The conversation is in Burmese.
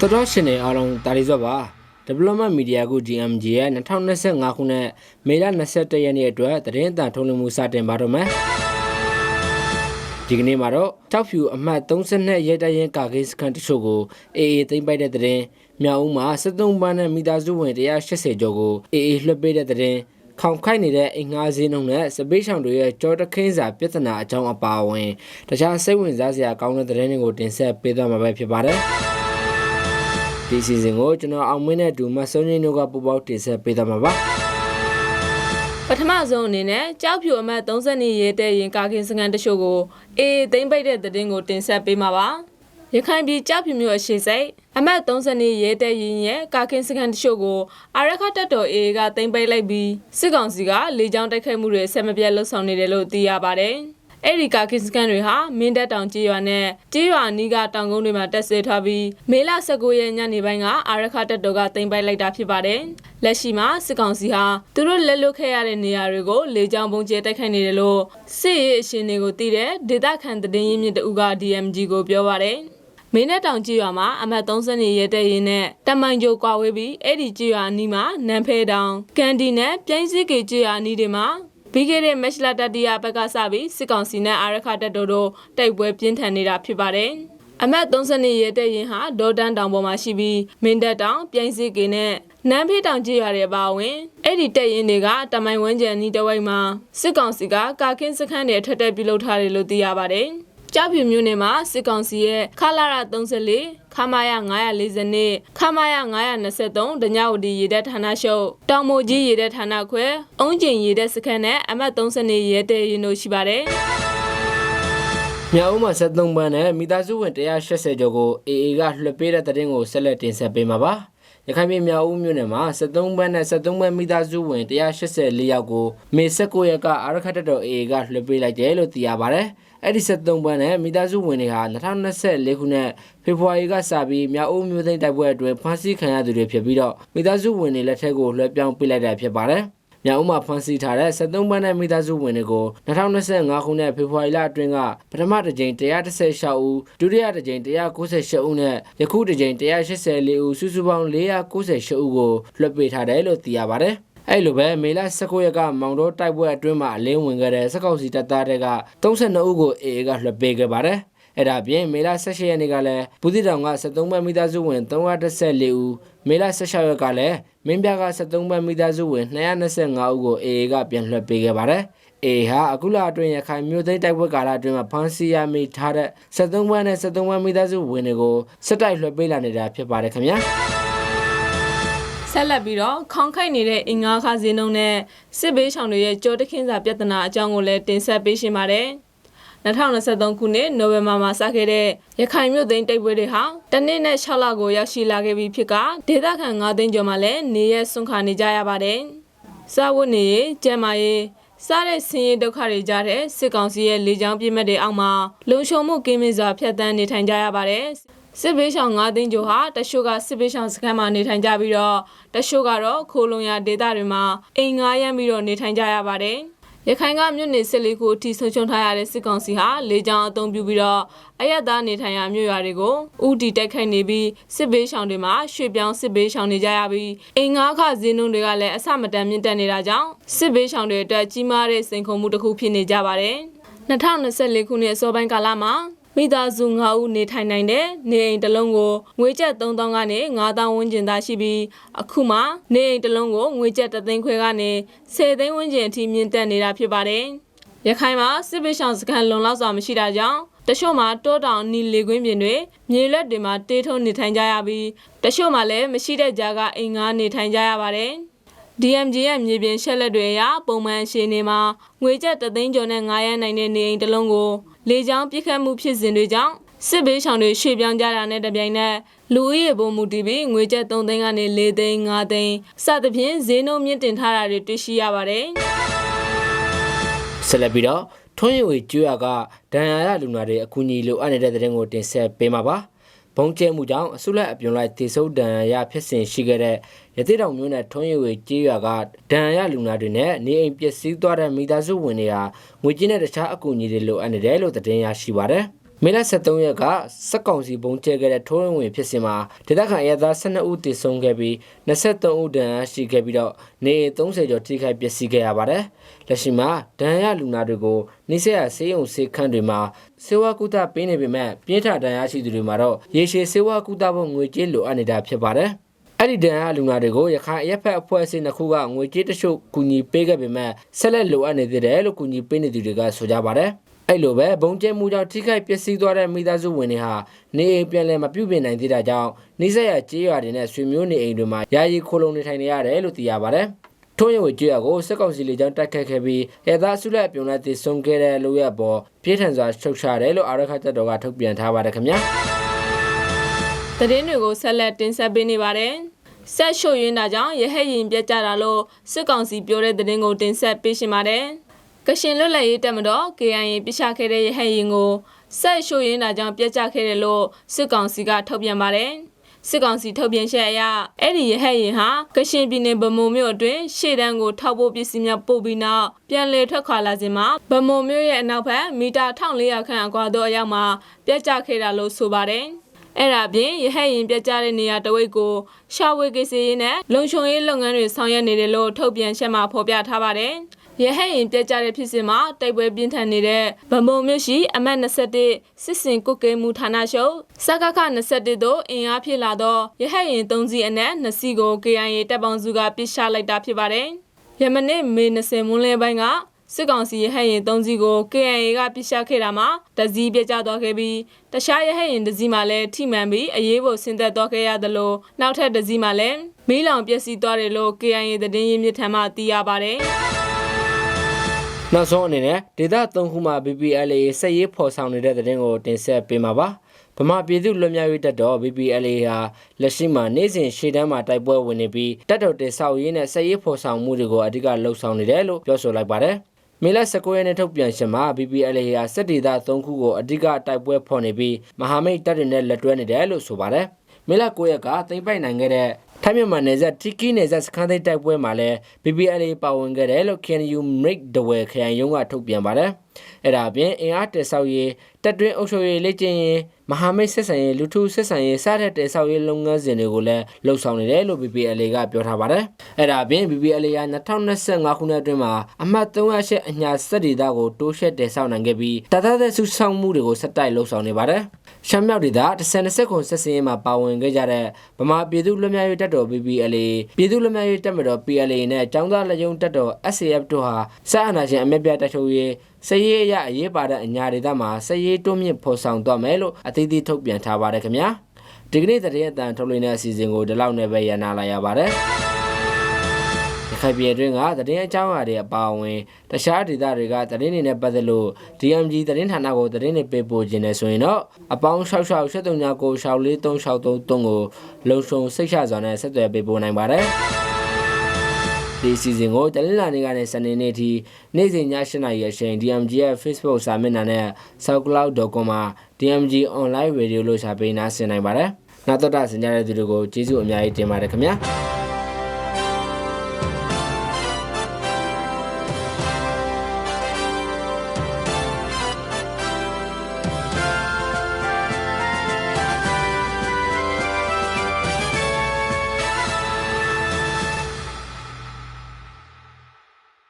တော်တော်ရှင်နေအားလုံးတာလီဇော့ပါ Development Media ကို DMG ရဲ့2025ခုနှစ်မေလ21ရက်နေ့အတွက်သတင်းအသံထုတ်လွှင့်မှုစတင်ပါတော့မယ်ဒီကနေ့မှာတော့တောက်ဖြူအမှတ်32ရဲတပ်ရင်ကာကိစခန်တချို့ကို AA သိမ်းပိုက်တဲ့သတင်းမြောက်ဦးမှာ73ပန်းနဲ့မိသားစုဝင်180ကျော်ကို AA လွှတ်ပေးတဲ့သတင်းခေါင်ခိုက်နေတဲ့အင်္ဂါစင်းနှုံနဲ့စပိတ်ဆောင်တွေရဲ့ကြောတခင်းစာပြဿနာအကြောင်းအပါအဝင်တခြားစိတ်ဝင်စားစရာကောင်းတဲ့သတင်းတွေကိုတင်ဆက်ပေးသွားမှာပဲဖြစ်ပါတယ် ဒီစီစဉ်ကိုကျွန်တော်အောင်မင်းနဲ့ဒူမဆုံရင်းတို့ကပူပေါင်းတင်ဆက်ပေးသွားမှာပါပထမဆုံးအနေနဲ့ကြောက်ဖြူအမတ်30နှစ်ရဲတဲ့ရင်ကာကင်စကန်တချို့ကိုအေးသိမ့်ပိတ်တဲ့သတင်းကိုတင်ဆက်ပေးမှာပါရခိုင်ပြည်ကြောက်ဖြူမြို့အရှိစိတ်အမတ်30နှစ်ရဲတဲ့ရင်ရဲ့ကာကင်စကန်တချို့ကိုအာရခတက်တော်အေးကသိမ့်ပိတ်လိုက်ပြီးစစ်ကောင်စီကလေကြောင်းတိုက်ခိုက်မှုတွေဆက်မပြတ်လှုပ်ဆောင်နေတယ်လို့သိရပါတယ် အဲ့ဒီကာကင်စကန်တွေဟာမင်းတပ်တောင်ကြေးရွာနဲ့ကြေးရွာနီးကတောင်ကုန်းတွေမှာတက်ဆွဲထားပြီးမေလ19ရက်ညနေပိုင်းကအာရခတက်တော်ကတင်ပိုက်လိုက်တာဖြစ်ပါတယ်။လက်ရှိမှာစစ်ကောင်စီဟာသူတို့လက်လွတ်ခဲ့ရတဲ့နေရာတွေကိုလေကြောင်းပုံကျဲတိုက်ခိုက်နေတယ်လို့စစ်ရေးအရှင်တွေကိုသိတဲ့ဒေသခံသတင်းရင်းမြစ်တဦးက DMG ကိုပြောပါတယ်။မင်းနဲ့တောင်ကြီးရွာမှာအမတ်30နေရဲတဲ့ရင်နဲ့တမိုင်ကျိုကွာဝေးပြီးအဲ့ဒီကြီးရွာအနီးမှာနန်ဖဲတောင်ကန်ဒီနဲ့ပြိုင်းစစ်ကေကြီးရွာအနီးတွေမှာ ပြီးခဲ့တဲ့မက်ရှလာတတိယဘက်ကစပြီးစစ်ကောင်စီနဲ့အာရခတက်တော်တို့တိုက်ပွဲပြင်းထန်နေတာဖြစ်ပါတယ်။အမတ်30ရဲတဲ့ရင်ဟာဒေါ်တန်းတောင်ပေါ်မှာရှိပြီးမင်းတပ်တောင်ပြိုင်စစ်ကေနဲ့နန်းဖေးတောင်ကြီးရွာတွေပါဝင်အဲ့ဒီတက်ရင်တွေကတမိုင်ဝန်းကျန်နီးတဝိုက်မှာစစ်ကောင်စီကကာကင်းစခန်းတွေထက်တက်ပြုလုပ်ထားတယ်လို့သိရပါတယ်။ ကြောက်ဖြူမြို့နယ်မှာစစ်ကောင်စီရဲ့ခလာရ34ခမာယ940နဲ့ခမာယ923ဒညဝတီရေတပ်ဌာနရှုပ်တောင်မိုကြီးရေတပ်ဌာနခွဲအုံးကျင်ရေတပ်စခန်းနဲ့အမတ်30နေရဲတဲ့ရင်တို့ရှိပါတယ်။မြောက်ဦးမှာ73ပန်းနဲ့မိသားစုဝင်180ကျော်ကို AA ကလွှတ်ပေးတဲ့သတင်းကိုဆက်လက်တင်ဆက်ပေးမှာပါ။ ရခိုင်ပြည်မြောက်ဦးမြို့နယ်မှာ73ပန်းနဲ့73ပန်းမိသားစုဝင်184ယောက်ကိုမေ16ရက်ကအာရခတ်တပ်တော် AA ကလွှတ်ပေးလိုက်တယ်လို့သိရပါဗျ။အဲ့ဒီ73ပန်းနဲ့မိသားစုဝင်တွေဟာ2024ခုနှစ်ဖေဖော်ဝါရီကစပြီးမြောက်ဦးမြို့သိမ်းတိုက်ပွဲအတွင်းဖမ်းဆီးခံရသူတွေဖြစ်ပြီးတော့မိသားစုဝင်တွေလက်ထက်ကိုလွှဲပြောင်းပေးလိုက်တာဖြစ်ပါတယ်။ မြောက်ဦးမှာဖမ်းဆီးထားတဲ့73ပန်းတဲ့မိသားစုဝင်တွေကို2025ခုနှစ်ဖေဖော်ဝါရီလအတွင်းကပထမတစ်ကြိမ်116ဦးဒုတိယတစ်ကြိမ်198ဦးနဲ့ယခုတစ်ကြိမ်184ဦးစုစုပေါင်း498ဦးကိုလွှတ်ပေးထားတယ်လို့သိရပါတယ်။အဲ့လိုပဲမေလ19ရက်ကမောင်တော်တိုက်ပွဲအတွင်းမှာအလင်းဝင်ခဲ့တဲ့စက်ကောက်စီတပ်သားတွေက32ဦးကိုအေအေကလွှတ်ပေးခဲ့ပါတယ်။ အဲ့ဒါအပြင်မေလ16ရက်နေ့ကလည်းဘူးတိတောင်က73ဘတ်မိသားစုဝင်314ဦးမေလ16ရက်ကလည်းမင်းပြက73ဘတ်မိသားစုဝင်225ဦးကိုအေအေကပြန်လွှတ်ပေးခဲ့ပါတယ်။အေဟာအခုလအတွင်းရခိုင်မြို့သိမ်းတိုက်ပွဲကာလအတွင်းမှာဖမ်းဆီးရမိထားတဲ့73ဘတ်နဲ့73ဘတ်မိသားစုဝင်တွေကိုစစ်တိုက်လွှတ်ပေးလာနေတာဖြစ်ပါတယ်ခင်ဗျာ။ဆက်လက်ပြီးတော့ခေါင်ခိုက်နေတဲ့အင်္ဂါခါစင်းနှုံနဲ့စစ်ဘေးရှောင်တွေရဲ့ကြောတခင်းစာပြဿနာအကြောင်းကိုလည်းတင်ဆက်ပေးရှင်ပါတယ်။ 2023ခုနှစ်နိုဝင်ဘာမှာစခဲ့တဲ့ရခိုင်မြို့သိမ်းတိုက်ပွဲတွေဟာတနစ်နဲ့6လကိုရောက်ရှိလာခဲ့ပြီးဖြစ်ကဒေသခံ9သိန်းကျော်မှလည်းနေရဆွန့်ခါနေကြရပါတယ်။စာဝတ်နေရေးကျန်းမာရေးစားတဲ့ဆင်းရဲဒုက္ခတွေကြားတဲ့စစ်ကောင်စီရဲ့လေကြောင်းပြစ်မှတ်တွေအောက်မှာလုံခြုံမှုကင်းမင်စွာဖျက်ဆီးနေထိုင်ကြရပါတယ်။စစ်ဘေးရှောင်9သိန်းကျော်ဟာတချို့ကစစ်ဘေးရှောင်စခန်းမှာနေထိုင်ကြပြီးတော့တချို့ကတော့ခိုးလုံရဒေသတွေမှာအိမ်ငားရမ်းပြီးတော့နေထိုင်ကြရပါတယ်။ ရခိုင်ကမြို့နယ်စစ်လေးခုအထိဆုံးရှုံးထားရတဲ့စစ်ကောင်စီဟာလေကြောင်းအုံပြုပြီးတော့အရက်သားနေထိုင်ရာမြို့ရွာတွေကိုဥတီတိုက်ခိုက်နေပြီးစစ်ဘေးရှောင်တွေမှာရွှေပြောင်းစစ်ဘေးရှောင်နေကြရပြီးအိမ်ငါးခဈေးနှုန်းတွေကလည်းအဆမတန်မြင့်တက်နေတာကြောင့်စစ်ဘေးရှောင်တွေအတွက်ကြီးမားတဲ့စိန်ခေါ်မှုတစ်ခုဖြစ်နေကြပါတယ်။2024ခုနှစ်အစောပိုင်းကာလမှာ မိသားစု9ဦးနေထိုင်နိုင်တဲ့နေအိမ်တစ်လုံးကိုငွေကျပ်3000ကနေ9000ဝန်းကျင်သာရှိပြီးအခုမှနေအိမ်တစ်လုံးကိုငွေကျပ်3သိန်းခွဲကနေ10သိန်းဝန်းကျင်အထိမြင့်တက်နေတာဖြစ်ပါတယ်။ရခိုင်မှာစစ်ပေးဆောင်စခန်းလုံလောက်စွာမရှိတာကြောင့်တချို့မှာတောတောင်နီလေကွင်းပြင်တွေမြေလက်တွေမှာတေးထုံနေထိုင်ကြရပြီးတချို့မှာလည်းမရှိတဲ့ကြားကအိမ်ငါးနေထိုင်ကြရပါတယ်။ DMG ရဲ့မြေပြင်ရှက်လက်တွေအရပုံမှန်ရှည်နေမှာငွေကျပ်3သိန်းကျော်နဲ့9ရန်နိုင်တဲ့နေအိမ်တစ်လုံးကို လေကြောင်းပြစ်ခတ်မှုဖြစ်စဉ်တွေကြောင့်စစ်ဘေးရှောင်တွေရွှေ့ပြောင်းကြတာနဲ့တပြိုင်နက်လူဦးရေပုံမူတည်ပြီးငွေကျပ်3သိန်းကနေ4သိန်း5သိန်းစသဖြင့်ဈေးနှုန်းမြင့်တင်ထားတာတွေတွေ့ရှိရပါတယ်။ဆက်လက်ပြီးတော့ထွန်းရွေကျွောကဒဏ်ရာရလူနာတွေအကူအညီလိုအပ်နေတဲ့တဲ့တဲ့ကိုတင်ဆက်ပေးမှာပါ ဘုံကျဲမှုကြောင့်အစုလိုက်အပြုံလိုက်တေဆုပ်ဒဏ်ရာရဖြစ်စဉ်ရှိခဲ့တဲ့ရသေးတောင်မျိုးနဲ့ထွန်းရွေကျွောကဒဏ်ရာရလူနာတွေနဲ့နေအိမ်ပျက်စီးသွားတဲ့မိသားစုဝင်တွေဟာငွေကြေးနဲ့တခြားအကူအညီတွေလိုအပ်နေတယ်လို့သတင်းရရှိပါတယ် မေလ23ရက်ကစက်ကောင်စီဘုံကျဲခဲ့တဲ့ထိုးရင်းဝင်ဖြစ်စဉ်မှာဒေသခံအရသား12ဦးတည်ဆုံးခဲ့ပြီး23ဦးဒဏ်ရာရှိခဲ့ပြီးတော့နေအိမ်30ကျော်ထိခိုက်ပျက်စီးခဲ့ရပါတယ်။လက်ရှိမှာဒဏ်ရာလူနာတွေကိုနှိစက်ရဆေးရုံဆေးခန်းတွေမှာစေဝါကုသပေးနေပေမဲ့ပြင်းထန်ဒဏ်ရာရှိသူတွေမှာတော့ရေရှည်စေဝါကုသဖို့ငွေကြေးလိုအပ်နေတာဖြစ်ပါတယ်။အဲ့ဒီဒဏ်ရာလူနာတွေကိုရခိုင်အရက်ဖက်အဖွဲ့အစည်းနှစ်ခုကငွေကြေးတချို့ကူညီပေးခဲ့ပေမဲ့ဆက်လက်လိုအပ်နေသေးတယ်လို့ကူညီပေးနေသူတွေကဆိုကြပါတယ်။ အဲ့လိုပဲဘုံကျဲမှုကြောင့်ထိခိုက်ပျက်စီးသွားတဲ့မိသားစုဝင်တွေဟာနေအိမ်ပြန်လည်မပြုတ်ပြင်နိုင်သေးတာကြောင့်နှိစက်ရကြေးရွာတွေနဲ့ဆွေမျိုးနေအိမ်တွေမှာယာယီခိုလုံနေထိုင်နေရတယ်လို့သိရပါတယ်။ထုံးရဝကြေးရွာကိုစက်ကောင်စီလေကြောင်းတိုက်ခတ်ခဲ့ပြီးရသားဆုလက်ပြုံလက်တည်ဆုံးခဲ့တဲ့လူရဲ့ပေါ်ပြင်းထန်စွာရှုတ်ချတယ်လို့အာရခတ်တပ်တော်ကထုတ်ပြန်ထားပါတယ်ခင်ဗျာ။သတင်းတွေကိုဆက်လက်တင်ဆက်ပေးနေပါတယ်။ဆက်ရှို့ရင်းတာကြောင့်ရဟတ်ရင်ပြတ်ကြတာလို့စစ်ကောင်စီပြောတဲ့သတင်းကိုတင်ဆက်ပေးရှင်ပါတယ်။ ကရှင်လွတ်လပ်ရေးတပ်မတော် KIA ပြချခဲ့တဲ့ရဟတ်ရင်ကိုဆက်ရှို့ရင်းတာကြောင့်ပြတ်ကျခဲ့တယ်လို့စစ်ကောင်စီကထုတ်ပြန်ပါတယ်။စစ်ကောင်စီထုတ်ပြန်ချက်အရအဲ့ဒီရဟတ်ရင်ဟာကရှင်ပြည်နယ်ဗမုံမြို့အတွင်းရှေ့တန်းကိုထောက်ပို့ပစ္စည်းများပို့ပြီးနောက်ပြန်လည်ထွက်ခွာလာစဉ်မှာဗမုံမြို့ရဲ့အနောက်ဘက်မီတာ1400ခန့်အကွာသောအရောက်မှာပြတ်ကျခဲ့တာလို့ဆိုပါတယ်။အဲ့ဒါအပြင်ရဟတ်ရင်ပြတ်ကျတဲ့နေရာတစ်ဝိတ်ကိုရှာဝေကိစ္စရေးနဲ့လုံခြုံရေးလုပ်ငန်းတွေဆောင်ရွက်နေတယ်လို့ထုတ်ပြန်ချက်မှာဖော်ပြထားပါတယ်။ ရဟတ်ရင်ပြတ်ကျတဲ့ဖြစ်စဉ်မှာတိုက်ပွဲပြင်းထန်နေတဲ့ဗမုံမြို့ရှိအမတ်21စစ်စင်ကုတ်ကဲမှုဌာနချုပ်စကခ21တို့အင်အားဖြစ်လာသောရဟတ်ရင်3စီးအနက်2စီးကို KIA တပ်ပေါင်းစုကပစ်ချလိုက်တာဖြစ်ပါတယ်။ယမနေ့မေ20မွန်းလယ်ပိုင်းကစစ်ကောင်စီရဟတ်ရင်3စီးကို KIA ကပြစ်ရှခဲ့တာမှာတစည်းပြကျသွားခဲ့ပြီးတခြားရဟတ်ရင်တစ်စီးမှလည်းထိမှန်ပြီးအရေးပေါ်ဆင်းသက်သွားခဲ့ရသလိုနောက်ထပ်တစ်စီးမှလည်းမီးလောင်ပျက်စီးသွားတယ်လို့ KIA သတင်းရင်းမြစ်ထံမှသိရပါတယ်။ နောက်ဆုံးအနေနဲ့ဒေတာ၃ခုမှ BPLA စက်ရေးဖော်ဆောင်နေတဲ့တဲ့တင်ကိုတင်ဆက်ပေးမှာပါဗမာပြည်သူ့လွတ်မြောက်ရေးတပ်တော် BPLA ဟာလက်ရှိမှာနေ့စဉ်ရှေ့တန်းမှာတိုက်ပွဲဝင်နေပြီးတပ်တော်တင်ဆောက်ရေးနဲ့စက်ရေးဖော်ဆောင်မှုတွေကိုအဓိကလှုပ်ဆောင်နေတယ်လို့ပြောဆိုလိုက်ပါတယ်မေလ19ရက်နေ့ထုတ်ပြန်ရှင်မှာ BPLA ဟာစစ်ဒေသ3ခုကိုအဓိကတိုက်ပွဲဖော်နေပြီးမဟာမိတ်တပ်တွေနဲ့လက်တွဲနေတယ်လို့ဆိုပါတယ်မေလ9ရက်ကသိမ့်ပိုက်နိုင်ခဲ့တဲ့ ထိုင်းမြန်မာနယ်စပ်တီကီနယ်စပ်စခန်းသိမ်းတိုက်ပွဲမှာလည်း BPLA ပါဝင်ခဲ့တယ်လို့ KNU Make ဒဝဲခရိုင်ရုံးကထုတ်ပြန်ပါတယ်။အဲ့ဒါအပြင်အင်အားတည်ဆောက်ရေးတပ်တွင်းအုပ်ချုပ်ရေးလေ့ကျင့်ရေးမဟာမိတ်ဆက်ဆံရေးလူထုဆက်ဆံရေးစတဲ့တည်ဆောက်ရေးလုပ်ငန်းစဉ်တွေကိုလည်းလှုပ်ဆောင်နေတယ်လို့ BPLA ကပြောထားပါတယ်။အဲ့ဒါအပြင် BPLA က2025ခုနှစ်အတွင်းမှာအမှတ်308အညာစက်ဒေသကိုတိုးရှက်တည်ဆောက်နိုင်ခဲ့ပြီးတသက်သက်ဆုဆောင်မှုတွေကိုဆက်တိုက်လှုပ်ဆောင်နေပါတယ်။ ရှမ်းမြောက်ဒေသ10-20ခုဆက်စင်းရေးမှာပါဝင်ခဲ့ကြတဲ့ဗမာပြည်သူ့လွတ်မြောက်ရေးတပ်တော် BPLA ပြည်သူ့လွတ်မြောက်ရေးတပ်မတော် PLA နဲ့ចောင်းသားလက်ယုံတပ်တော် SAF တို့ဟာစစ်အာဏာရှင်အမြက်ပြတိုက်ထုတ်ရေးစည်ရေးအရအရေးပါတဲ့အညာဒေသမှာစည်ရေးတွန်းမြင့်ဖော်ဆောင်သွားမယ်လို့အသီးသီးထုတ်ပြန်ထားပါတယ်ခင်ဗျာဒီကနေ့သတင်းအတန်ထုတ်လွှင့်တဲ့အစီအစဉ်ကိုဒီလောက်နဲ့ပဲရန်နာလိုက်ရပါတယ်ရ ခိုင်ပြည်တွင်းကသတင်းအကြောင်းအရာတွေအပါအဝင်တခြားဒေသတွေကသတင်းတွေနဲ့ပတ်သက်လို့ DMG သတင်းဌာနကိုသတင်းတွေပေးပို့ခြင်းနဲ့ဆိုရင်တော့အပေါင်း66 73ကို64363ကိုလုံဆုံစိတ်ချစွာနဲ့ဆက်သွယ်ပေးပို့နိုင်ပါတယ်ဒီစီစဉ်ကိုတလင်းလာနေကနေစနေနေ့ထိနေ့စဉ်ည7:00နာရီအချိန် DMG ရဲ့ Facebook စာမျက်နှာနဲ့ soundcloud.com မှာ DMG online radio လို့ရှာပေးနားဆင်နိုင်ပါတယ်။နောက်တော့တာဆင်ကြတဲ့သူတွေကိုကျေးဇူးအများကြီးတင်ပါတယ်ခင်ဗျာ။